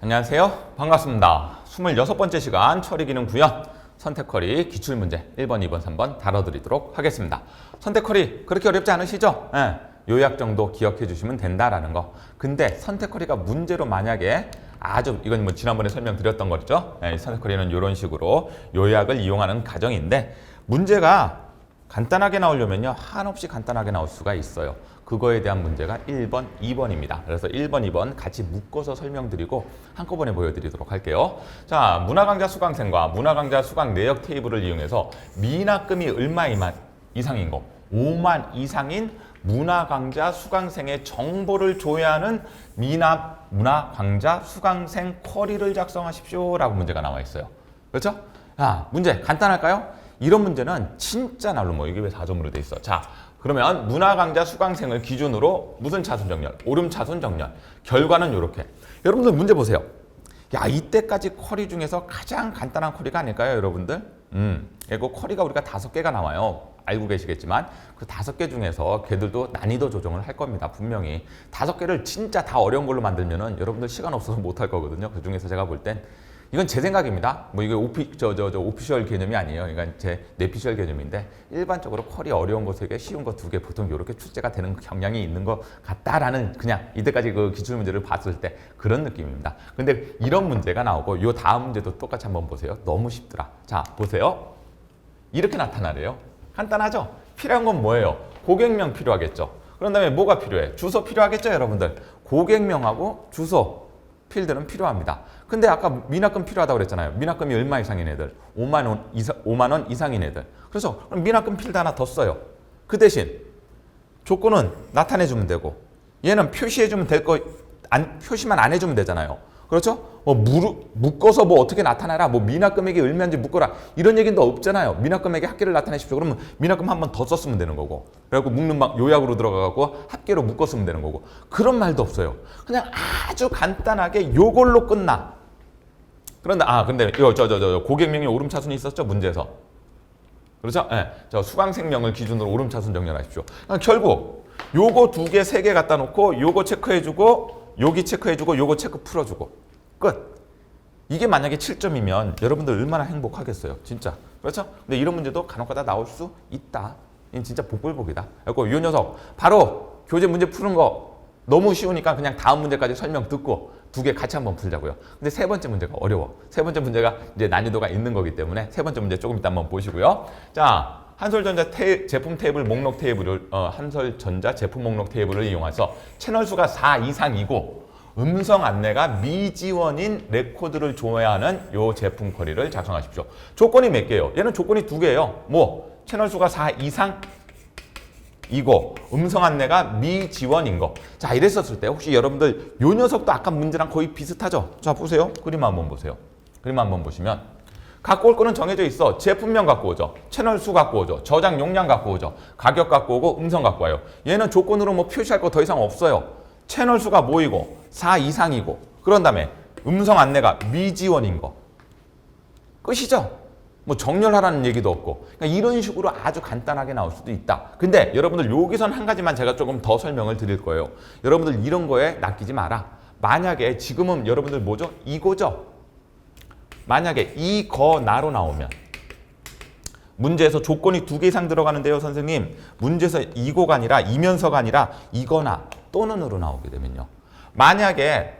안녕하세요. 반갑습니다. 26번째 시간 처리 기능 구현 선택커리 기출문제 1번, 2번, 3번 다뤄드리도록 하겠습니다. 선택커리 그렇게 어렵지 않으시죠? 예, 요약 정도 기억해 주시면 된다라는 거. 근데 선택커리가 문제로 만약에 아주 이건 뭐 지난번에 설명드렸던 거죠. 예, 선택커리는 이런 식으로 요약을 이용하는 과정인데 문제가 간단하게 나오려면요 한없이 간단하게 나올 수가 있어요. 그거에 대한 문제가 1번, 2번입니다. 그래서 1번, 2번 같이 묶어서 설명드리고 한꺼번에 보여드리도록 할게요. 자, 문화강좌 수강생과 문화강좌 수강 내역 테이블을 이용해서 미납금이 얼마 이상인 거, 5만 이상인 문화강좌 수강생의 정보를 조회하는 미납 문화강좌 수강생 쿼리를 작성하십시오 라고 문제가 나와 있어요. 그렇죠? 자, 문제 간단할까요? 이런 문제는 진짜 날로 뭐 이게 왜 4점으로 돼 있어? 자, 그러면 문화강좌 수강생을 기준으로 무슨 차순 정렬? 오름 차순 정렬. 결과는 이렇게. 여러분들 문제 보세요. 야, 이때까지 쿼리 중에서 가장 간단한 쿼리가 아닐까요, 여러분들? 음, 이거 쿼리가 우리가 다섯 개가 나와요. 알고 계시겠지만 그 다섯 개 중에서 걔들도 난이도 조정을 할 겁니다. 분명히 다섯 개를 진짜 다 어려운 걸로 만들면은 여러분들 시간 없어서 못 할 거거든요. 그 중에서 제가 볼땐 이건 제 생각입니다. 뭐 이게 오피 저저 저 오피셜 개념이 아니에요. 그러니까 제 내피셜 개념인데 일반적으로 퀄이 어려운 개, 쉬운 거두개 보통 이렇게 출제가 되는 경향이 있는 것 같다라는 그냥 이때까지 그 기출 문제를 봤을 때 그런 느낌입니다. 근데 이런 문제가 나오고 요 다음 문제도 똑같이 한번 보세요. 너무 쉽더라. 자, 보세요. 이렇게 나타나래요. 간단하죠? 필요한 건 뭐예요? 고객명 필요하겠죠. 그런 다음에 뭐가 필요해? 주소 필요하겠죠, 여러분들? 고객명하고 주소 필드는 필요합니다. 근데 아까 미납금 필요하다고 그랬잖아요. 미납금이 얼마 이상인 애들? 5만 원 이상 5만 원 이상인 애들. 그래서 그럼 미납금 필드 하나 더 써요. 그 대신 조건은 나타내 주면 되고 얘는 표시해 주면 될 거 안 표시만 안 해주면 되잖아요. 그렇죠? 뭐 묶어서 뭐 어떻게 나타내라, 뭐 미납금액이 얼마인지 묶어라 이런 얘기는 없잖아요. 미납금액의 합계를 나타내십시오. 그러면 미납금 한 번 더 썼으면 되는 거고, 그래갖고 묶는 막 요약으로 들어가갖고 합계로 묶었으면 되는 거고 그런 말도 없어요. 그냥 아주 간단하게 요걸로 끝나. 그런데 아 근데 이거 저저 저 고객명이 오름 차순이 있었죠 문제에서. 그렇죠? 예. 저 수강생명을 기준으로 오름 차순 정렬하십시오. 그러니까 결국 요거 두 개, 세 개 갖다 놓고 요거 체크해주고 여기 체크해주고 요거 체크 풀어주고 끝. 이게 만약에 7점이면 여러분들 얼마나 행복하겠어요. 진짜. 그렇죠? 근데 이런 문제도 간혹가다 나올 수 있다. 이건 진짜 복불복이다. 그리고 이 녀석 바로 교재 문제 푸는 거 너무 쉬우니까 그냥 다음 문제까지 설명 듣고 두 개 같이 한번 풀자고요. 근데 세 번째 문제가 어려워. 세 번째 문제가 이제 난이도가 있는 거기 때문에 세 번째 문제 조금 이따 한번 보시고요. 자, 한솔전자 테, 제품 테이블 목록 테이블을 어, 한솔전자 제품 목록 테이블을 이용해서 채널 수가 4 이상이고 음성 안내가 미지원인 레코드를 조회하는 요 제품 쿼리를 작성하십시오. 조건이 몇 개예요? 얘는 조건이 두 개예요. 뭐 채널 수가 4 이상 이고 음성 안내가 미지원인 거. 자, 이랬었을 때 혹시 여러분들 요 녀석도 아까 문제랑 거의 비슷하죠? 자, 보세요. 그림 한번 보세요. 그림 한번 보시면 갖고 올 거는 정해져 있어. 제품명 갖고 오죠. 채널 수 갖고 오죠. 저장 용량 갖고 오죠. 가격 갖고 오고 음성 갖고 와요. 얘는 조건으로 뭐 표시할 거 더 이상 없어요. 채널 수가 뭐이고 4 이상이고 그런 다음에 음성 안내가 미지원인 거. 끝이죠. 뭐 정렬하라는 얘기도 없고 그러니까 이런 식으로 아주 간단하게 나올 수도 있다. 근데 여러분들 여기선 한 가지만 제가 조금 더 설명을 드릴 거예요. 여러분들 이런 거에 낚이지 마라. 만약에 지금은 여러분들 뭐죠? 이거죠. 만약에 이거나로 나오면 문제에서 조건이 두 개 이상 들어가는데요, 선생님. 문제에서 이거가 아니라 이면서가 아니라 이거나 또는으로 나오게 되면요. 만약에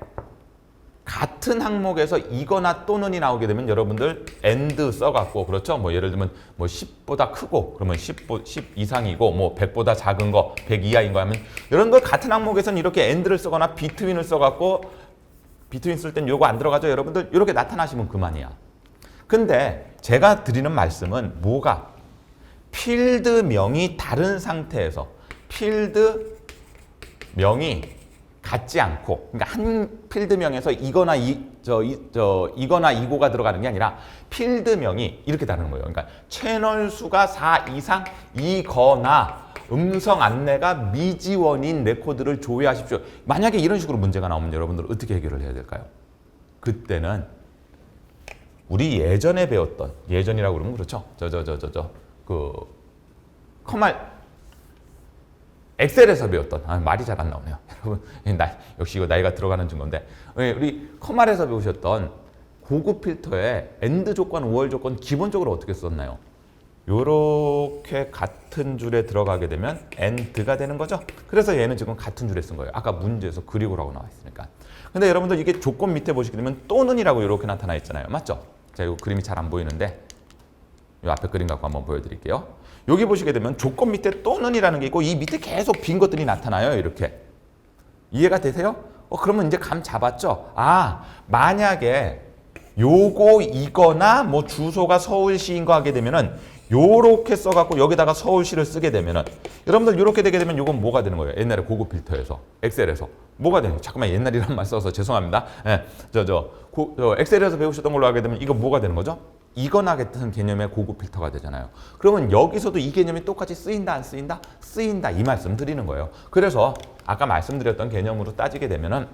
같은 항목에서 이거나 또는이 나오게 되면 여러분들 and 써갖고 그렇죠? 뭐 예를 들면 뭐 10보다 크고 그러면 10, 10 이상이고 뭐 100보다 작은 거 100 이하인 거 하면 여러분들 같은 항목에서는 이렇게 and를 쓰거나 between을 써갖고 between 쓸땐 요거 안 들어가죠 여러분들? 이렇게 나타나시면 그만이야. 근데 제가 드리는 말씀은 뭐가? 필드명이 다른 상태에서 필드 명이 같지 않고 그러니까 한 필드명에서 이거나 이 저 이, 저 이거나 이거가 들어가는 게 아니라 필드명이 이렇게 다른 거예요. 그러니까 채널 수가 4 이상 이거나 음성 안내가 미지원인 레코드를 조회하십시오. 만약에 이런 식으로 문제가 나오면 여러분들 어떻게 해결을 해야 될까요? 그때는 우리 예전에 배웠던 예전이라고 그러면 그렇죠. 저 저 저 저 저 그 커말 엑셀에서 배웠던 아, 말이 잘 안 나오네요. 여러분 나, 역시 이거 나이가 들어가는 증거인데 예, 우리 커말에서 배우셨던 고급 필터의 엔드 조건, 5월 조건 기본적으로 어떻게 썼나요? 요렇게 같은 줄에 들어가게 되면 엔드가 되는 거죠. 그래서 얘는 지금 같은 줄에 쓴 거예요. 아까 문제에서 그리고라고 나와 있으니까. 근데 여러분들 이게 조건 밑에 보시게 되면 또는이라고 이렇게 나타나 있잖아요. 맞죠? 자, 이거 그림이 잘 안 보이는데 이 앞에 그림 갖고 한번 보여드릴게요. 여기 보시게 되면 조건 밑에 또는이라는 게 있고 이 밑에 계속 빈 것들이 나타나요. 이렇게 이해가 되세요? 어 그러면 이제 감 잡았죠? 아 만약에 요거 이거나 뭐 주소가 서울시인 거 하게 되면은 요렇게 써갖고 여기다가 서울시를 쓰게 되면은 여러분들 요렇게 되게 되면 요건 뭐가 되는 거예요? 옛날에 고급 필터에서 엑셀에서 뭐가 되는 거예요? 잠깐만 옛날이란 말 써서 죄송합니다. 예, 저저 저 엑셀에서 배우셨던 걸로 하게 되면 이거 뭐가 되는 거죠? 이거나 같은 개념의 고급 필터가 되잖아요. 그러면 여기서도 이 개념이 똑같이 쓰인다 안 쓰인다? 쓰인다 이 말씀 드리는 거예요. 그래서 아까 말씀드렸던 개념으로 따지게 되면은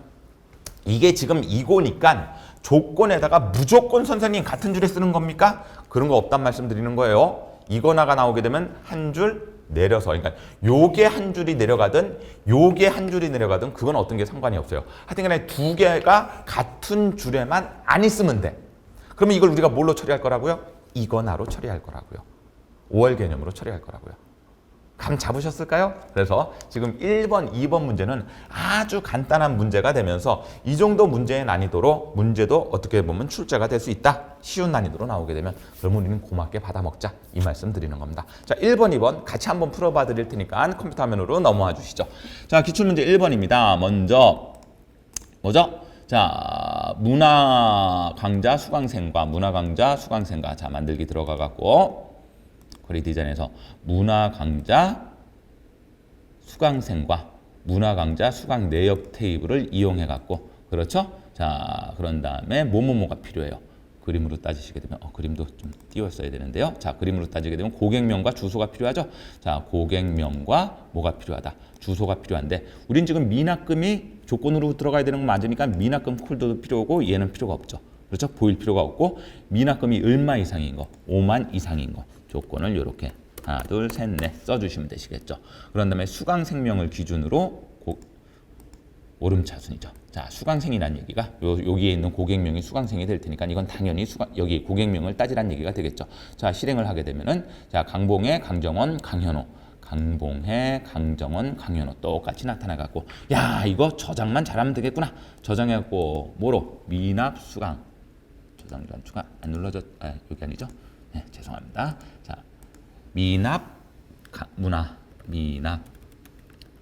이게 지금 이거니까 조건에다가 무조건 선생님 같은 줄에 쓰는 겁니까? 그런 거 없단 말씀 드리는 거예요. 이거나가 나오게 되면 한 줄 내려서 그러니까 요게 한 줄이 내려가든 요게 한 줄이 내려가든 그건 어떤 게 상관이 없어요. 하여튼 간에 두 개가 같은 줄에만 안 있으면 돼. 그러면 이걸 우리가 뭘로 처리할 거라고요? 이거나로 처리할 거라고요. 5월 개념으로 처리할 거라고요. 감 잡으셨을까요? 그래서 지금 1번, 2번 문제는 아주 간단한 문제가 되면서 이 정도 문제의 난이도로 문제도 어떻게 보면 출제가 될 수 있다. 쉬운 난이도로 나오게 되면 그러면 우리는 고맙게 받아먹자. 이 말씀 드리는 겁니다. 자, 1번, 2번 같이 한번 풀어봐 드릴 테니까 컴퓨터 화면으로 넘어와 주시죠. 자, 기출문제 1번입니다. 먼저 뭐죠? 자, 문화 강좌 수강생과 문화 강좌 수강생과 자, 만들기 들어가 갖고 거리 디자인에서 문화 강좌 수강생과 문화 강좌 수강 내역 테이블을 이용해 갖고 그렇죠? 자, 그런 다음에 뭐뭐뭐가 필요해요. 그림으로 따지시게 되면 어, 그림도 좀 띄웠어야 되는데요. 자, 그림으로 따지게 되면 고객명과 주소가 필요하죠. 자, 고객명과 뭐가 필요하다. 주소가 필요한데 우린 지금 미납금이 조건으로 들어가야 되는 건 맞으니까 미납금 콜드도 필요하고 얘는 필요가 없죠. 그렇죠? 보일 필요가 없고 미납금이 얼마 이상인 거, 5만 이상인 거 조건을 이렇게 하나, 둘, 셋, 넷 써주시면 되시겠죠. 그런 다음에 수강 생명을 기준으로 고, 오름차순이죠. 자, 수강생이라는 얘기가 요, 여기에 있는 고객명이 수강생이 될 테니까 이건 당연히 수강, 여기 고객명을 따지라는 얘기가 되겠죠. 자, 실행을 하게 되면은 자, 강봉해, 강정원, 강현호. 강봉해, 강정원, 강현호 똑같이 나타나 갖고 야, 이거 저장만 잘하면 되겠구나. 저장해 갖고 뭐로? 미납 수강. 저장 전추가 안 눌러졌 아, 여기 아니죠? 네, 죄송합니다. 자, 미납 가, 문화 미납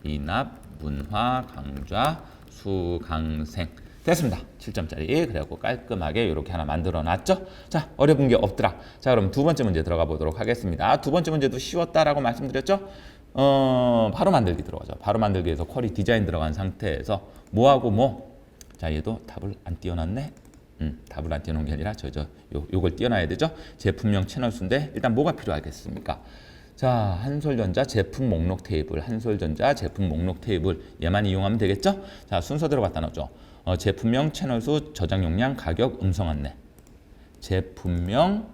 미납 문화 강좌 수강생 됐습니다. 7점짜리 그래갖고 깔끔하게 이렇게 하나 만들어 놨죠. 자 어려운 게 없더라. 자 그럼 두 번째 문제 들어가 보도록 하겠습니다. 두 번째 문제도 쉬웠다라고 말씀드렸죠. 어 바로 만들기 들어가죠. 바로 만들기에서 쿼리 디자인 들어간 상태에서 뭐하고 뭐. 자 얘도 답을 안 띄워놨네. 음, 답을 안 띄워놓은 게 아니라 저, 저, 요, 요걸 띄워놔야 되죠. 제품명 채널 수인데 일단 뭐가 필요하겠습니까? 자, 한솔전자 제품 목록 테이블, 한솔전자 제품 목록 테이블 얘만 이용하면 되겠죠? 자, 순서대로 갖다 놓죠. 어, 제품명, 채널 수, 저장 용량, 가격, 음성 안내. 제품명,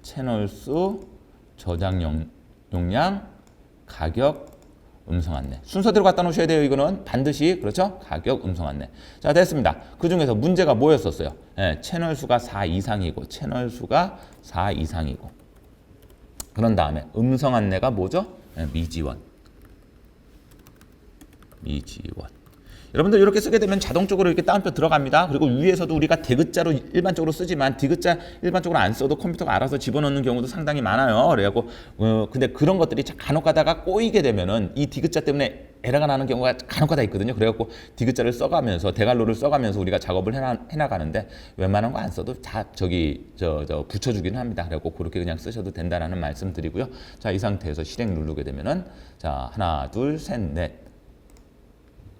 채널 수, 저장 용, 용량, 가격, 음성 안내. 순서대로 갖다 놓으셔야 돼요. 이거는 반드시 그렇죠? 가격, 음성 안내. 자, 됐습니다. 그 중에서 문제가 뭐였었어요? 예, 채널 수가 4 이상이고 채널 수가 4 이상이고. 그런 다음에 음성 안내가 뭐죠? 예, 미지원. 미지원. 여러분들 이렇게 쓰게 되면 자동적으로 이렇게 따옴표 들어갑니다. 그리고 위에서도 우리가 대글자로 일반적으로 쓰지만 디귿자 일반적으로 안 써도 컴퓨터가 알아서 집어넣는 경우도 상당히 많아요. 그래갖고 어, 근데 그런 것들이 간혹 가다가 꼬이게 되면은 이 디귿자 때문에 에러가 나는 경우가 간혹가다 있거든요. 그래갖고 디귿자를 써가면서 대갈로를 써가면서 우리가 작업을 해나, 해나가는데 웬만한 거 안 써도 다 저기 저, 저 붙여주기는 합니다. 그래갖고 그렇게 그냥 쓰셔도 된다라는 말씀 드리고요. 자 이 상태에서 실행 누르게 되면은 자 하나 둘 셋 넷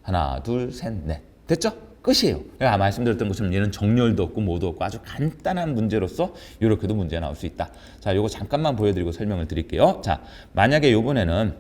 하나, 둘, 셋, 넷. 됐죠? 끝이에요. 아까 말씀드렸던 것처럼 얘는 정렬도 없고 뭐도 없고 아주 간단한 문제로서 이렇게도 문제가 나올 수 있다. 자, 요거 잠깐만 보여드리고 설명을 드릴게요. 자, 만약에 요번에는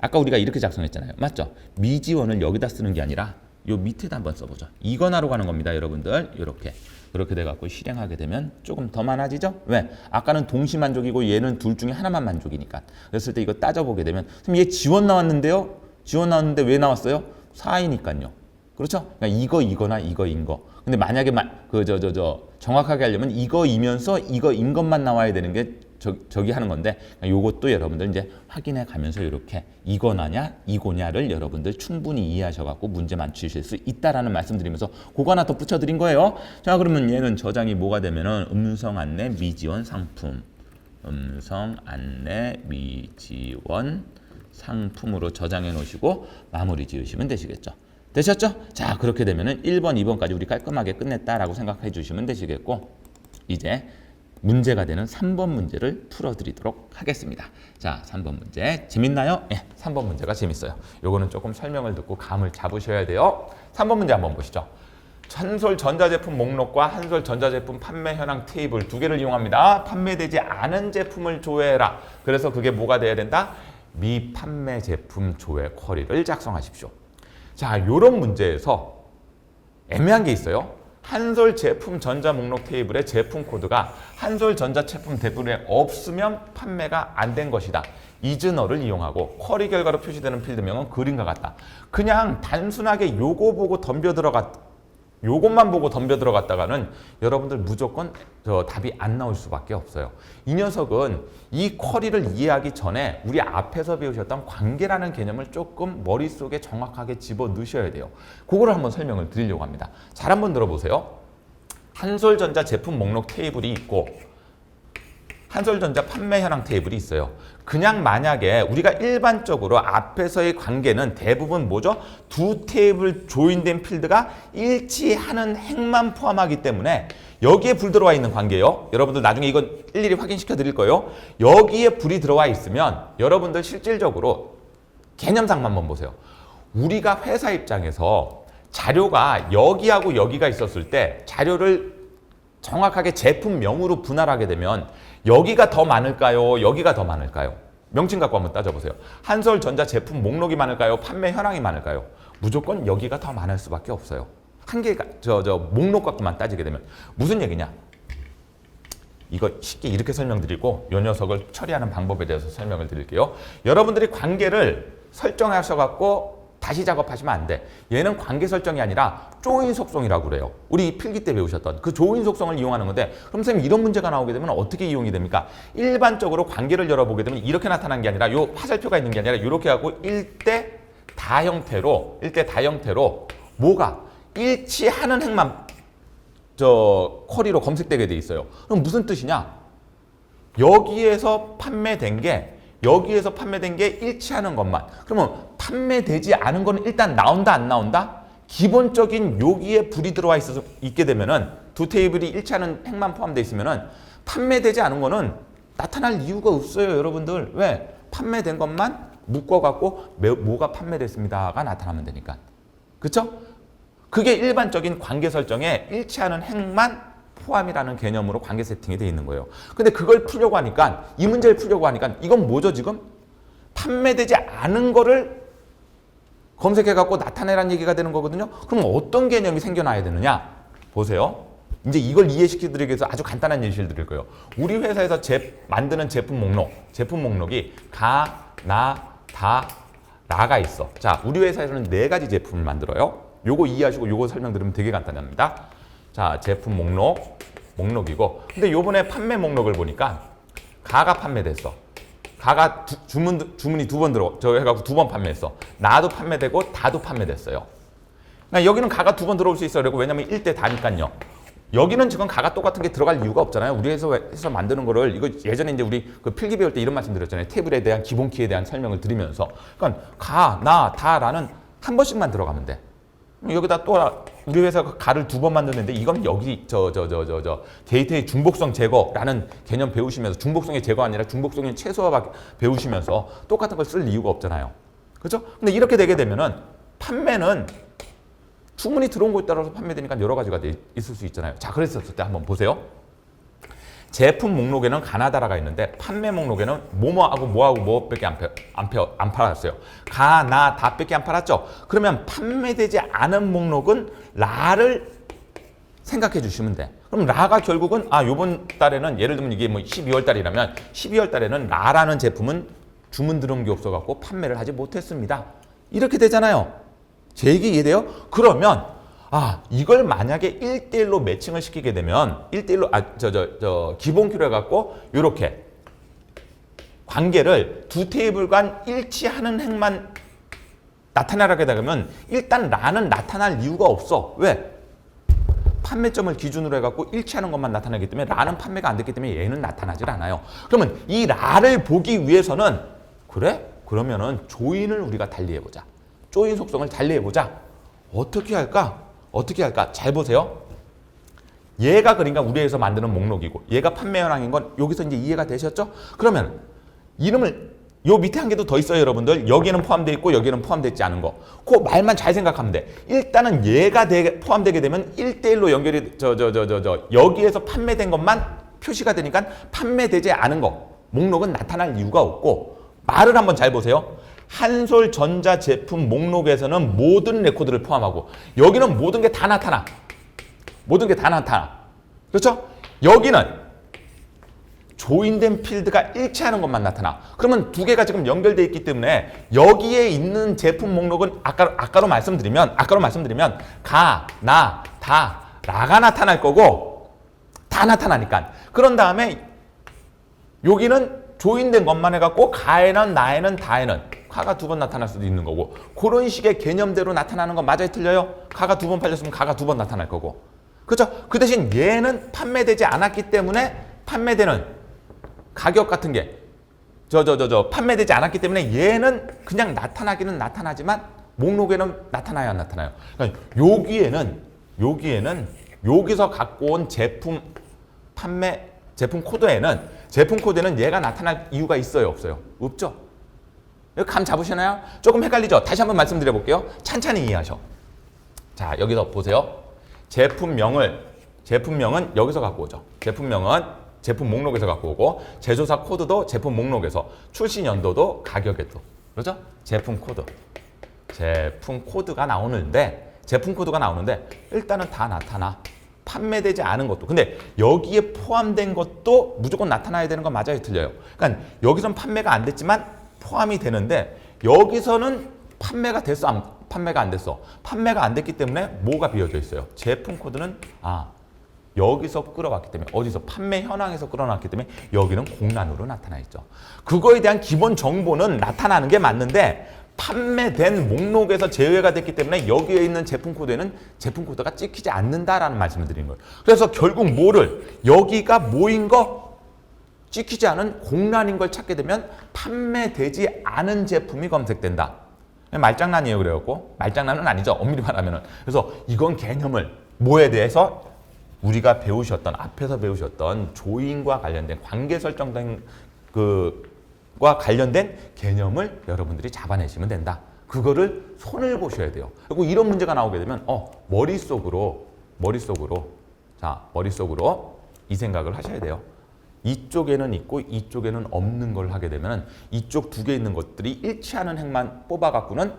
아까 우리가 이렇게 작성했잖아요. 맞죠? 미지원을 여기다 쓰는 게 아니라 요 밑에다 한번 써보죠. 이거나로 가는 겁니다, 여러분들. 이렇게. 그렇게 돼갖고 실행하게 되면 조금 더 많아지죠? 왜? 아까는 동시 만족이고 얘는 둘 중에 하나만 만족이니까. 그랬을 때 이거 따져보게 되면, 그럼 얘 지원 나왔는데요? 지원 나왔는데 왜 나왔어요? 4이니까요. 그렇죠? 그러니까 이거 이거나 이거인 거. 근데 만약에 그저저 저 정확하게 하려면 이거이면서 이거인 것만 나와야 되는 게 저, 저기 하는 건데 그러니까 요것도 여러분들 이제 확인해 가면서 이렇게 이거나냐 이거냐를 여러분들 충분히 이해하셔 갖고 문제 맞추실 수 있다라는 말씀드리면서 그거 하나 더 붙여 드린 거예요. 자, 그러면 얘는 저장이 뭐가 되면은 음성 안내 미지원 상품 음성 안내 미지원 상품으로 저장해 놓으시고 마무리 지으시면 되시겠죠. 되셨죠? 자, 그렇게 되면은 1번, 2번까지 우리 깔끔하게 끝냈다라고 생각해 주시면 되시겠고 이제 문제가 되는 3번 문제를 풀어드리도록 하겠습니다. 자, 3번 문제 재밌나요? 예, 3번 문제가 재밌어요. 요거는 조금 설명을 듣고 감을 잡으셔야 돼요. 3번 문제 한번 보시죠. 한솔 전자제품 목록과 한솔 전자제품 판매 현황 테이블 두 개를 이용합니다. 판매되지 않은 제품을 조회해라. 그래서 그게 뭐가 돼야 된다? 미판매 제품 조회 쿼리를 작성하십시오. 자, 요런 문제에서 애매한 게 있어요. 한솔 제품 전자 목록 테이블에 제품 코드가 한솔 전자 제품 테이블에 없으면 판매가 안 된 것이다. 이즈너를 이용하고 쿼리 결과로 표시되는 필드명은 그림과 같다. 그냥 단순하게 요거 보고 덤벼 들어갔 요것만 보고 덤벼 들어갔다가는 여러분들 무조건 저 답이 안 나올 수밖에 없어요. 이 녀석은 이 쿼리를 이해하기 전에 우리 앞에서 배우셨던 관계라는 개념을 조금 머릿속에 정확하게 집어 넣으셔야 돼요. 그거를 한번 설명을 드리려고 합니다. 잘 한번 들어보세요. 한솔전자 제품 목록 테이블이 있고 한솔전자 판매 현황 테이블이 있어요. 그냥 만약에 우리가 일반적으로 앞에서의 관계는 대부분 뭐죠? 두 테이블 조인된 필드가 일치하는 행만 포함하기 때문에 여기에 불 들어와 있는 관계요. 여러분들 나중에 이건 일일이 확인시켜 드릴 거예요. 여기에 불이 들어와 있으면 여러분들 실질적으로 개념상만 한번 보세요. 우리가 회사 입장에서 자료가 여기하고 여기가 있었을 때 자료를 정확하게 제품명으로 분할하게 되면 여기가 더 많을까요? 여기가 더 많을까요? 명칭 갖고 한번 따져보세요. 한솔전자 제품 목록이 많을까요? 판매 현황이 많을까요? 무조건 여기가 더 많을 수밖에 없어요. 한 개가 저 저 목록 갖고만 따지게 되면 무슨 얘기냐? 이거 쉽게 이렇게 설명드리고 이 녀석을 처리하는 방법에 대해서 설명을 드릴게요. 여러분들이 관계를 설정하셔 갖고 다시 작업하시면 안 돼. 얘는 관계 설정이 아니라 조인 속성이라고 그래요. 우리 필기 때 배우셨던 그 조인 속성을 이용하는 건데 그럼 선생님 이런 문제가 나오게 되면 어떻게 이용이 됩니까? 일반적으로 관계를 열어보게 되면 이렇게 나타난 게 아니라 요 화살표가 있는 게 아니라 이렇게 하고 일대 다 형태로 일대 다 형태로 뭐가 일치하는 행만 저 쿼리로 검색되게 돼 있어요. 그럼 무슨 뜻이냐? 여기에서 판매된 게 여기에서 판매된 게 일치하는 것만. 그러면 판매되지 않은 거는 일단 나온다 안 나온다? 기본적인 여기에 불이 들어와 있어서 있게 되면은 두 테이블이 일치하는 행만 포함되어 있으면은 판매되지 않은 거는 나타날 이유가 없어요, 여러분들. 왜? 판매된 것만 묶어 갖고 뭐가 판매됐습니다가 나타나면 되니까. 그렇죠? 그게 일반적인 관계 설정에 일치하는 행만 포함이라는 개념으로 관계 세팅이 되어 있는 거예요. 근데 그걸 풀려고 하니까 이 문제를 풀려고 하니까 이건 뭐죠 지금? 판매되지 않은 거를 검색해 갖고 나타내라는 얘기가 되는 거거든요. 그럼 어떤 개념이 생겨나야 되느냐? 보세요. 이제 이걸 이해시켜 드리기 위해서 아주 간단한 예시를 드릴 거예요. 우리 회사에서 제, 만드는 제품 목록, 제품 목록이 가, 나, 다, 라가 있어. 자, 우리 회사에서는 네 가지 제품을 만들어요. 요거 이해하시고 요거 설명드리면 되게 간단합니다. 자, 제품 목록, 목록이고. 근데 요번에 판매 목록을 보니까 가가 판매됐어. 가가 두, 주문, 주문이 두 번 들어, 저 해갖고 두 번 판매했어. 나도 판매되고 다도 판매됐어요. 그러니까 여기는 가가 두 번 들어올 수 있어요. 그리고 왜냐면 1대 다니까요. 여기는 지금 가가 똑같은 게 들어갈 이유가 없잖아요. 우리 회사에서 만드는 거를 이거 예전에 이제 우리 그 필기 배울 때 이런 말씀 드렸잖아요. 테이블에 대한 기본 키에 대한 설명을 드리면서 그러니까 가, 나, 다라는 한 번씩만 들어가면 돼. 여기다 또 우리 회사가 가를 두 번 만드는데 이건 여기 저 저 저 저 저 데이터의 중복성 제거라는 개념 배우시면서 중복성의 제거 아니라 중복성의 최소화 배우시면서 똑같은 걸 쓸 이유가 없잖아요. 그렇죠? 근데 이렇게 되게 되면은 판매는 주문이 들어온 거에 따라서 판매되니까 여러 가지가 있을 수 있잖아요. 자, 그랬었을 때 한번 보세요. 제품 목록에는 가나다라가 있는데 판매 목록에는 뭐뭐하고 뭐하고 뭐밖에 안, 안, 안 팔았어요. 가, 나, 다밖에 안 팔았죠. 그러면 판매되지 않은 목록은 라를 생각해 주시면 돼. 그럼 라가 결국은 아 요번 달에는 예를 들면 이게 뭐 12월 달이라면 12월 달에는 라라는 제품은 주문 들어온 게 없어 갖고 판매를 하지 못했습니다. 이렇게 되잖아요. 제 얘기 이해돼요? 그러면 아 이걸 만약에 1대1로 매칭을 시키게 되면 1대1로 아 저 저 저 기본키로 해갖고 요렇게 관계를 두 테이블 간 일치하는 행만 나타나게 되면 일단 라는 나타날 이유가 없어. 왜? 판매점을 기준으로 해갖고 일치하는 것만 나타나기 때문에 라는 판매가 안 됐기 때문에 얘는 나타나질 않아요. 그러면 이 라를 보기 위해서는 그래? 그러면은 조인을 우리가 달리해보자. 조인 속성을 달리해보자. 어떻게 할까? 어떻게 할까? 잘 보세요. 얘가 그러니까 우리에서 만드는 목록이고 얘가 판매 현황인 건 여기서 이제 이해가 되셨죠? 그러면 이름을 요 밑에 한 개도 더 있어요, 여러분들. 여기는 포함되어 있고 여기는 포함되어 있지 않은 거. 그 말만 잘 생각하면 돼. 일단은 얘가 되, 포함되게 되면 1대1로 연결이 저 저 저 저 저 여기에서 판매된 것만 표시가 되니까 판매되지 않은 거. 목록은 나타날 이유가 없고 말을 한번 잘 보세요. 한솔 전자 제품 목록에서는 모든 레코드를 포함하고 여기는 모든 게 다 나타나. 모든 게 다 나타나. 그렇죠? 여기는 조인된 필드가 일치하는 것만 나타나. 그러면 두 개가 지금 연결되어 있기 때문에 여기에 있는 제품 목록은 아까 아까로 말씀드리면 아까로 말씀드리면 가, 나, 다, 라가 나타날 거고 다 나타나니까. 그런 다음에 여기는 조인된 것만 해갖고 가에는 나에는 다에는 가가 두 번 나타날 수도 있는 거고 그런 식의 개념대로 나타나는 건 맞아요 틀려요? 가가 두 번 팔렸으면 가가 두 번 나타날 거고 그렇죠? 그 대신 얘는 판매되지 않았기 때문에 판매되는 가격 같은 게 저 저 저 저 판매되지 않았기 때문에 얘는 그냥 나타나기는 나타나지만 목록에는 나타나요 안 나타나요? 그러니까 여기에는 여기에는 여기서 갖고 온 제품 판매 제품 코드에는 제품 코드에는 얘가 나타날 이유가 있어요 없어요? 없죠? 감 잡으시나요? 조금 헷갈리죠? 다시 한번 말씀드려 볼게요. 찬찬히 이해하셔. 자 여기서 보세요. 제품명을 제품명은 여기서 갖고 오죠. 제품명은 제품 목록에서 갖고 오고 제조사 코드도 제품 목록에서 출시 연도도 가격에 도 그렇죠? 제품 코드 제품 코드가 나오는데 제품 코드가 나오는데 일단은 다 나타나 판매되지 않은 것도 근데 여기에 포함된 것도 무조건 나타나야 되는 건 맞아요 틀려요 그러니까 여기선 판매가 안 됐지만 포함이 되는데 여기서는 판매가 됐어? 안, 판매가 안 됐어? 판매가 안 됐기 때문에 뭐가 비어져 있어요? 제품 코드는 아 여기서 끌어왔기 때문에 어디서? 판매 현황에서 끌어놨기 때문에 여기는 공란으로 나타나 있죠. 그거에 대한 기본 정보는 나타나는 게 맞는데 판매된 목록에서 제외가 됐기 때문에 여기에 있는 제품 코드에는 제품 코드가 찍히지 않는다라는 말씀을 드리는 거예요. 그래서 결국 뭐를? 여기가 뭐인 거 찍히지 않은 공란인 걸 찾게 되면 판매되지 않은 제품이 검색된다. 말장난이에요 그래갖고 말장난은 아니죠 엄밀히 말하면은 그래서 이건 개념을 뭐에 대해서 우리가 배우셨던 앞에서 배우셨던 조인과 관련된 관계 설정 된 그과 관련된 개념을 여러분들이 잡아내시면 된다. 그거를 손을 보셔야 돼요. 그리고 이런 문제가 나오게 되면 어 머릿속으로 머릿속으로 자 머릿속으로 이 생각을 하셔야 돼요. 이쪽에는 있고 이쪽에는 없는 걸 하게 되면 이쪽 두 개 있는 것들이 일치하는 행만 뽑아 갖고는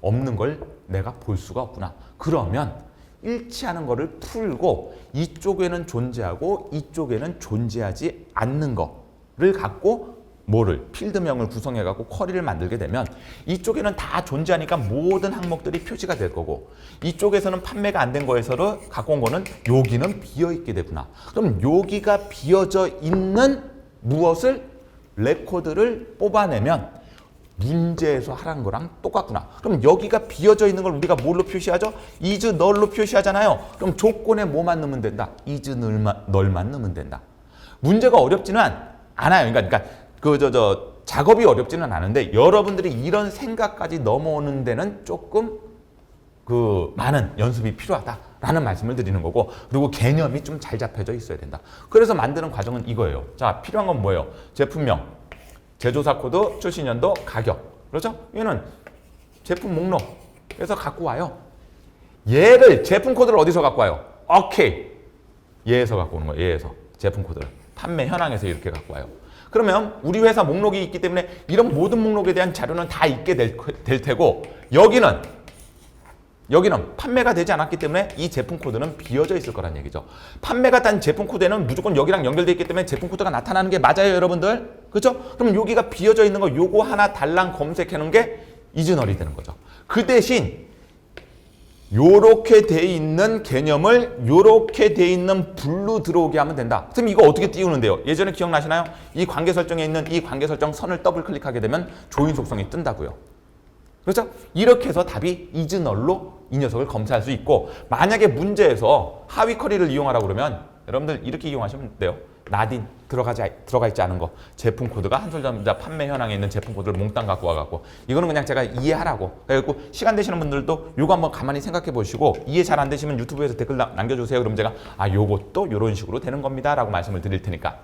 없는 걸 내가 볼 수가 없구나. 그러면 일치하는 거를 풀고 이쪽에는 존재하고 이쪽에는 존재하지 않는 거를 갖고 뭐를 필드명을 구성해 갖고 쿼리를 만들게 되면 이쪽에는 다 존재하니까 모든 항목들이 표시가 될 거고 이쪽에서는 판매가 안 된 거에서를 갖고 온 거는 여기는 비어 있게 되구나. 그럼 여기가 비어져 있는 무엇을 레코드를 뽑아내면 문제에서 하라는 거랑 똑같구나. 그럼 여기가 비어져 있는 걸 우리가 뭘로 표시하죠? is 널로 표시하잖아요. 그럼 조건에 뭐만 넣으면 된다? is 널만, 널만 넣으면 된다. 문제가 어렵지는 않아요. 그러니까, 그러니까 그 저 저 작업이 어렵지는 않은데 여러분들이 이런 생각까지 넘어오는 데는 조금 그 많은 연습이 필요하다라는 말씀을 드리는 거고 그리고 개념이 좀 잘 잡혀져 있어야 된다. 그래서 만드는 과정은 이거예요. 자 필요한 건 뭐예요? 제품명, 제조사 코드, 출시 연도, 가격. 그렇죠? 얘는 제품 목록에서 갖고 와요. 얘를 제품 코드를 어디서 갖고 와요? 오케이. 얘에서 갖고 오는 거예요. 얘에서 제품 코드를 판매 현황에서 이렇게 갖고 와요. 그러면 우리 회사 목록이 있기 때문에 이런 모든 목록에 대한 자료는 다 있게 될, 될 테고 여기는 여기는 판매가 되지 않았기 때문에 이 제품 코드는 비어져 있을 거란 얘기죠. 판매가 된 제품 코드에는 무조건 여기랑 연결되어 있기 때문에 제품 코드가 나타나는 게 맞아요, 여러분들. 그렇죠? 그럼 여기가 비어져 있는 거 요거 하나 달랑 검색해 놓은 게 이즈널이 되는 거죠. 그 대신 요렇게 돼 있는 개념을 요렇게 돼 있는 불로 들어오게 하면 된다. 선생님 이거 어떻게 띄우는데요? 예전에 기억나시나요? 이 관계 설정에 있는 이 관계 설정 선을 더블 클릭하게 되면 조인 속성이 뜬다고요. 그렇죠? 이렇게 해서 답이 이즈널로 이 녀석을 검사할 수 있고 만약에 문제에서 하위 커리를 이용하라고 그러면 여러분들 이렇게 이용하시면 돼요. 나딘 들어가지 들어가 있지 않은 거 제품 코드가 한솔전자 판매 현황에 있는 제품 코드를 몽땅 갖고 와갖고 이거는 그냥 제가 이해하라고 그래갖고 시간 되시는 분들도 요거 한번 가만히 생각해 보시고 이해 잘 안 되시면 유튜브에서 댓글 나- 남겨주세요 그럼 제가 아 요것도 요런 식으로 되는 겁니다 라고 말씀을 드릴 테니까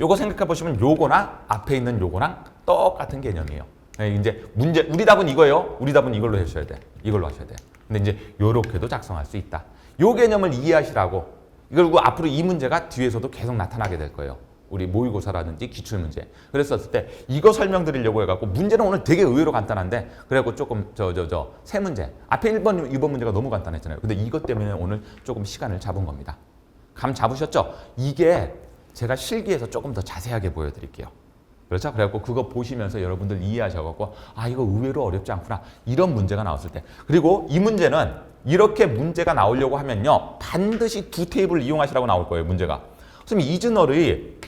요거 생각해 보시면 요거나 앞에 있는 요거랑 똑같은 개념이에요. 네, 이제 문제 우리 답은 이거예요. 우리 답은 이걸로 하셔야 돼. 이걸로 하셔야 돼. 근데 이제 요렇게도 작성할 수 있다. 요 개념을 이해하시라고. 그리고 앞으로 이 문제가 뒤에서도 계속 나타나게 될 거예요. 우리 모의고사라든지 기출문제. 그랬었을 때 이거 설명드리려고 해갖고 문제는 오늘 되게 의외로 간단한데 그래갖고 조금 저 저 저 세 문제. 앞에 1번, 2번 문제가 너무 간단했잖아요. 근데 이것 때문에 오늘 조금 시간을 잡은 겁니다. 감 잡으셨죠? 이게 제가 실기에서 조금 더 자세하게 보여드릴게요. 그렇죠? 그래갖고 그거 보시면서 여러분들 이해하셔갖고 아 이거 의외로 어렵지 않구나 이런 문제가 나왔을 때 그리고 이 문제는 이렇게 문제가 나오려고 하면요 반드시 두 테이블 이용하시라고 나올 거예요 문제가. 선생님 이즈널이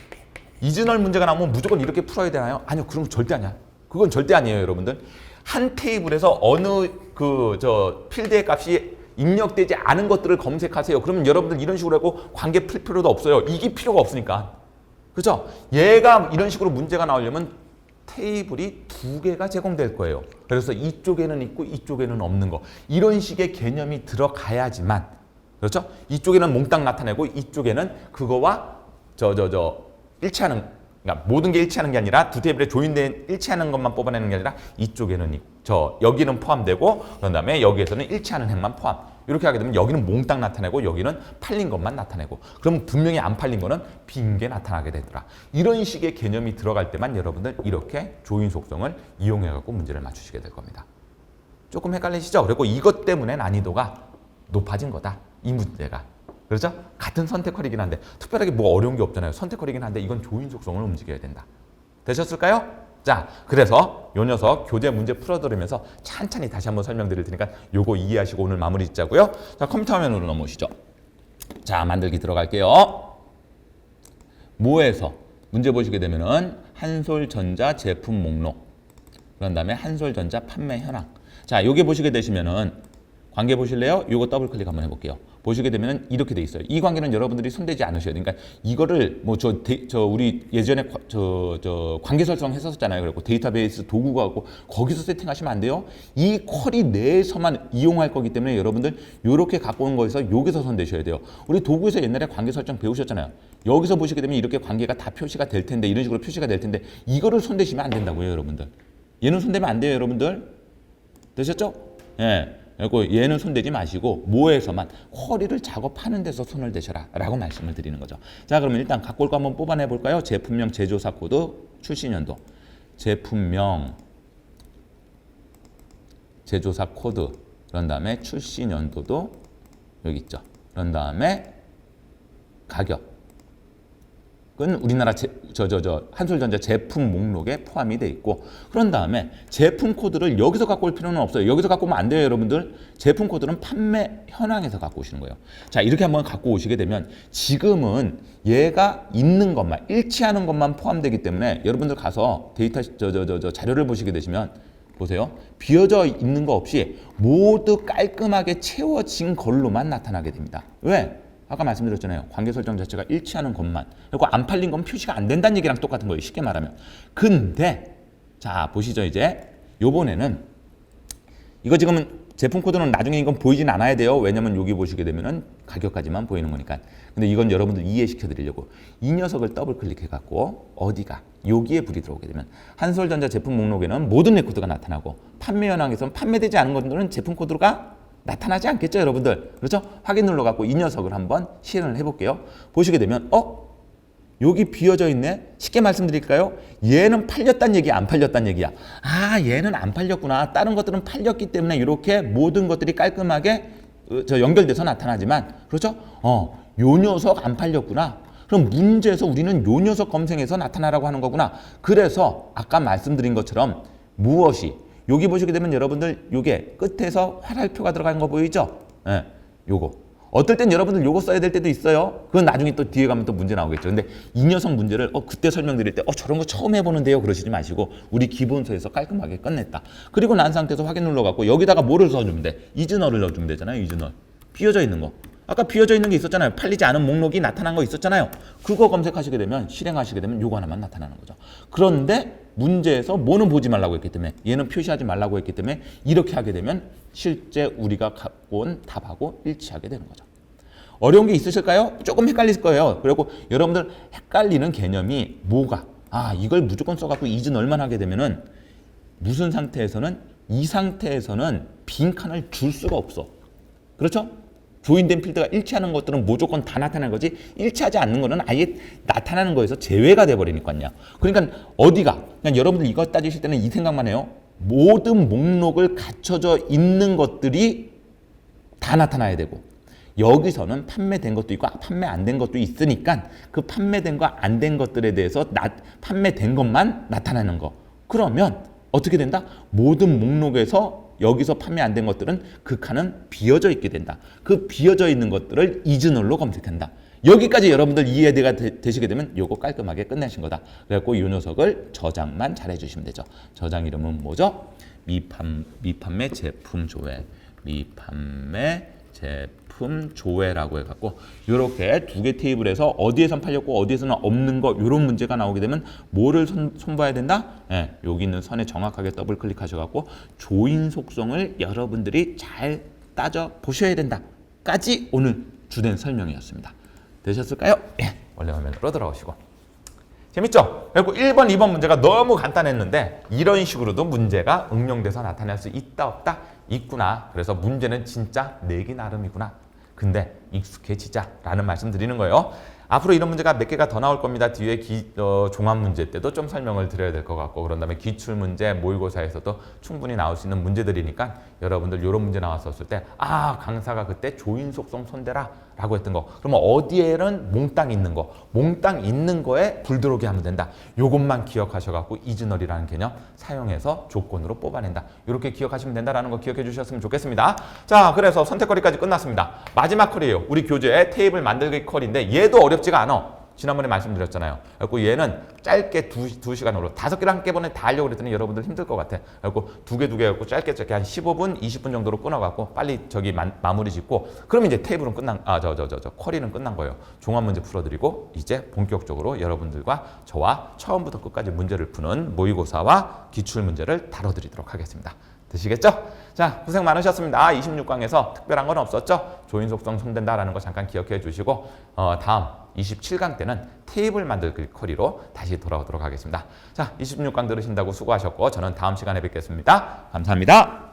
이즈널 문제가 나오면 무조건 이렇게 풀어야 되나요? 아니요 거 절대 아니야. 그건 절대 아니에요 여러분들. 한 테이블에서 어느 그 저 필드의 값이 입력되지 않은 것들을 검색하세요. 그러면 여러분들 이런 식으로 하고 관계 풀 필요도 없어요. 이게 필요가 없으니까. 그죠? 얘가 이런 식으로 문제가 나오려면 테이블이 두 개가 제공될 거예요. 그래서 이쪽에는 있고 이쪽에는 없는 거. 이런 식의 개념이 들어가야지만 그렇죠? 이쪽에는 몽땅 나타내고 이쪽에는 그거와 저 저 저 일치하는 그러니까 모든 게 일치하는 게 아니라 두 테이블에 조인된 일치하는 것만 뽑아내는 게 아니라 이쪽에는 이- 저 여기는 포함되고 그런 다음에 여기에서는 일치하는 행만 포함. 이렇게 하게 되면 여기는 몽땅 나타내고 여기는 팔린 것만 나타내고 그럼 분명히 안 팔린 거는 빈 게 나타나게 되더라. 이런 식의 개념이 들어갈 때만 여러분들 이렇게 조인 속성을 이용해 갖고 문제를 맞추시게 될 겁니다. 조금 헷갈리시죠? 그리고 이것 때문에 난이도가 높아진 거다. 이 문제가. 그렇죠? 같은 선택컬이긴 한데 특별하게 뭐 어려운 게 없잖아요. 선택컬이긴 한데 이건 조인 속성을 움직여야 된다. 되셨을까요? 자, 그래서 요 녀석 교재 문제 풀어드리면서 찬찬히 다시 한번 설명드릴 테니까 요거 이해하시고 오늘 마무리 짓자고요. 자, 컴퓨터 화면으로 넘어오시죠. 자, 만들기 들어갈게요. 모에서 문제 보시게 되면은 한솔전자 제품 목록 그런 다음에 한솔전자 판매 현황. 자, 요게 보시게 되시면은 관계 보실래요? 요거 더블 클릭 한번 해볼게요. 보시게 되면은 이렇게 돼 있어요. 이 관계는 여러분들이 손대지 않으셔야 돼요. 그러니까 이거를 뭐저 저 우리 예전에 저저 관계 설정 했었잖아요. 그래고 데이터베이스 도구가 갖고 거기서 세팅하시면 안 돼요. 이 쿼리 내에서만 이용할 거기 때문에 여러분들 요렇게 갖고 온 거에서 여기서 손대셔야 돼요. 우리 도구에서 옛날에 관계 설정 배우셨잖아요. 여기서 보시게 되면 이렇게 관계가 다 표시가 될 텐데 이런 식으로 표시가 될 텐데 이거를 손대시면 안 된다고요, 여러분들. 얘는 손대면 안 돼요, 여러분들. 되셨죠? 예. 그리고 얘는 손대지 마시고 모에서만 쿼리를 작업하는 데서 손을 대셔라 라고 말씀을 드리는 거죠. 자 그러면 일단 갖고 한번 뽑아내 볼까요? 제품명 제조사 코드 출시년도 제품명 제조사 코드 그런 다음에 출시년도도 여기 있죠. 그런 다음에 가격 은 우리나라 저저저 한솔전자 제품 목록에 포함이 돼 있고 그런 다음에 제품 코드를 여기서 갖고 올 필요는 없어요. 여기서 갖고 오면 안 돼요, 여러분들. 제품 코드는 판매 현황에서 갖고 오시는 거예요. 자, 이렇게 한번 갖고 오시게 되면 지금은 얘가 있는 것만 일치하는 것만 포함되기 때문에 여러분들 가서 데이터 저저저저 자료를 보시게 되시면 보세요. 비어져 있는 거 없이 모두 깔끔하게 채워진 걸로만 나타나게 됩니다. 왜? 아까 말씀드렸잖아요. 관계 설정 자체가 일치하는 것만. 그리고 안 팔린 건 표시가 안 된다는 얘기랑 똑같은 거예요. 쉽게 말하면. 근데 자 보시죠 이제 요번에는 이거 지금은 제품 코드는 나중에 이건 보이진 않아야 돼요. 왜냐면 여기 보시게 되면은 가격까지만 보이는 거니까. 근데 이건 여러분들 이해시켜 드리려고 이 녀석을 더블 클릭해 갖고 어디가 여기에 불이 들어오게 되면 한솔전자 제품 목록에는 모든 레코드가 나타나고 판매 현황에서는 판매되지 않은 것들은 제품 코드가 나타나지 않겠죠, 여러분들. 그렇죠? 확인 눌러 갖고 이 녀석을 한번 실현을 해 볼게요. 보시게 되면 어? 여기 비어져 있네. 쉽게 말씀드릴까요? 얘는 팔렸단 얘기, 안 팔렸단 얘기야. 아, 얘는 안 팔렸구나. 다른 것들은 팔렸기 때문에 이렇게 모든 것들이 깔끔하게 어, 저 연결돼서 나타나지만, 그렇죠? 어, 요 녀석 안 팔렸구나. 그럼 문제에서 우리는 요 녀석 검색해서 나타나라고 하는 거구나. 그래서 아까 말씀드린 것처럼 무엇이 여기 보시게 되면 여러분들 요게 끝에서 화살표가 들어간 거 보이죠? 예, 요거. 어떨 땐 여러분들 요거 써야 될 때도 있어요. 그건 나중에 또 뒤에 가면 또 문제 나오겠죠. 근데 이 녀석 문제를 어 그때 설명드릴 때 어 저런 거 처음 해보는데요 그러시지 마시고 우리 기본서에서 깔끔하게 끝냈다. 그리고 난 상태에서 확인 눌러갖고 여기다가 뭐를 써주면 돼? 이즈널을 넣어주면 되잖아요. 이즈널. 비어져 있는 거. 아까 비어져 있는 게 있었잖아요. 팔리지 않은 목록이 나타난 거 있었잖아요. 그거 검색하시게 되면 실행하시게 되면 요거 하나만 나타나는 거죠. 그런데 문제에서 뭐는 보지 말라고 했기 때문에 얘는 표시하지 말라고 했기 때문에 이렇게 하게 되면 실제 우리가 갖고 온 답하고 일치하게 되는 거죠. 어려운 게 있으실까요? 조금 헷갈릴 거예요. 그리고 여러분들 헷갈리는 개념이 뭐가? 아, 이걸 무조건 써갖고 이즈 널만 하게 되면은 무슨 상태에서는 이 상태에서는 빈 칸을 줄 수가 없어. 그렇죠? 조인된 필드가 일치하는 것들은 무조건 다 나타나는 거지 일치하지 않는 거는 아예 나타나는 거에서 제외가 돼 버리니까요. 그러니까 어디가 그냥 여러분들 이거 따지실 때는 이 생각만 해요. 모든 목록을 갖춰져 있는 것들이 다 나타나야 되고 여기서는 판매된 것도 있고 판매 안 된 것도 있으니까 그 판매된 거 안 된 것들에 대해서 나, 판매된 것만 나타나는 거. 그러면 어떻게 된다? 모든 목록에서 여기서 판매 안 된 것들은 그 칸은 비어져 있게 된다. 그 비어져 있는 것들을 이즈널로 검색한다. 여기까지 여러분들 이해가 되, 되시게 되면 요거 깔끔하게 끝내신 거다. 그래갖고 이 녀석을 저장만 잘 해주시면 되죠. 저장 이름은 뭐죠? 미판, 미판매 제품 조회. 미판매 제품 조회라고 해갖고 이렇게 두 개 테이블에서 어디에선 팔렸고 어디에서는 없는 거 이런 문제가 나오게 되면 뭐를 손, 손봐야 된다? 예, 여기 있는 선에 정확하게 더블 클릭하셔갖고 조인 속성을 여러분들이 잘 따져 보셔야 된다.까지 오늘 주된 설명이었습니다. 되셨을까요? 예, 원래 화면으로 돌아오시고. 재밌죠? 그리고 1번, 2번 문제가 너무 간단했는데 이런 식으로도 문제가 응용돼서 나타날 수 있다 없다 있구나. 그래서 문제는 진짜 내기 나름이구나. 근데 익숙해지자라는 말씀 드리는 거예요. 앞으로 이런 문제가 몇 개가 더 나올 겁니다. 뒤에 기, 어, 종합 문제 때도 좀 설명을 드려야 될 것 같고 그런 다음에 기출 문제, 모의고사에서도 충분히 나올 수 있는 문제들이니까 여러분들 이런 문제 나왔었을 때 아 강사가 그때 조인 속성 손대라 라고 했던 거. 그러면 어디에는 몽땅 있는 거. 몽땅 있는 거에 불 들어오게 하면 된다. 요것만 기억하셔갖고 이즈널이라는 개념 사용해서 조건으로 뽑아낸다. 이렇게 기억하시면 된다라는 거 기억해 주셨으면 좋겠습니다. 자 그래서 선택거리까지 끝났습니다. 마지막 컬이에요. 우리 교재에 테이블 만들기 컬인데 얘도 어렵지가 않아 지난번에 말씀드렸잖아요. 그래고 얘는 짧게 두, 두 시간으로 다섯 개를 한꺼번에 다 하려고 그랬더니 여러분들 힘들 것 같아. 그래고 두 개 두 개 갖고 짧게 짧게 한 15분, 20분 정도로 끊어갖고 빨리 저기 마, 마무리 짓고 그러면 이제 테이블은 끝난 아 저 저 저 저 쿼리는 끝난 거예요. 종합 문제 풀어드리고 이제 본격적으로 여러분들과 저와 처음부터 끝까지 문제를 푸는 모의고사와 기출 문제를 다뤄드리도록 하겠습니다. 되시겠죠? 자, 고생 많으셨습니다. 26강에서 특별한 건 없었죠? 조인 속성 손댄다라는 거 잠깐 기억해 주시고 어, 다음 27강 때는 테이블 만들기 커리로 다시 돌아오도록 하겠습니다. 자, 26강 들으신다고 수고하셨고 저는 다음 시간에 뵙겠습니다. 감사합니다.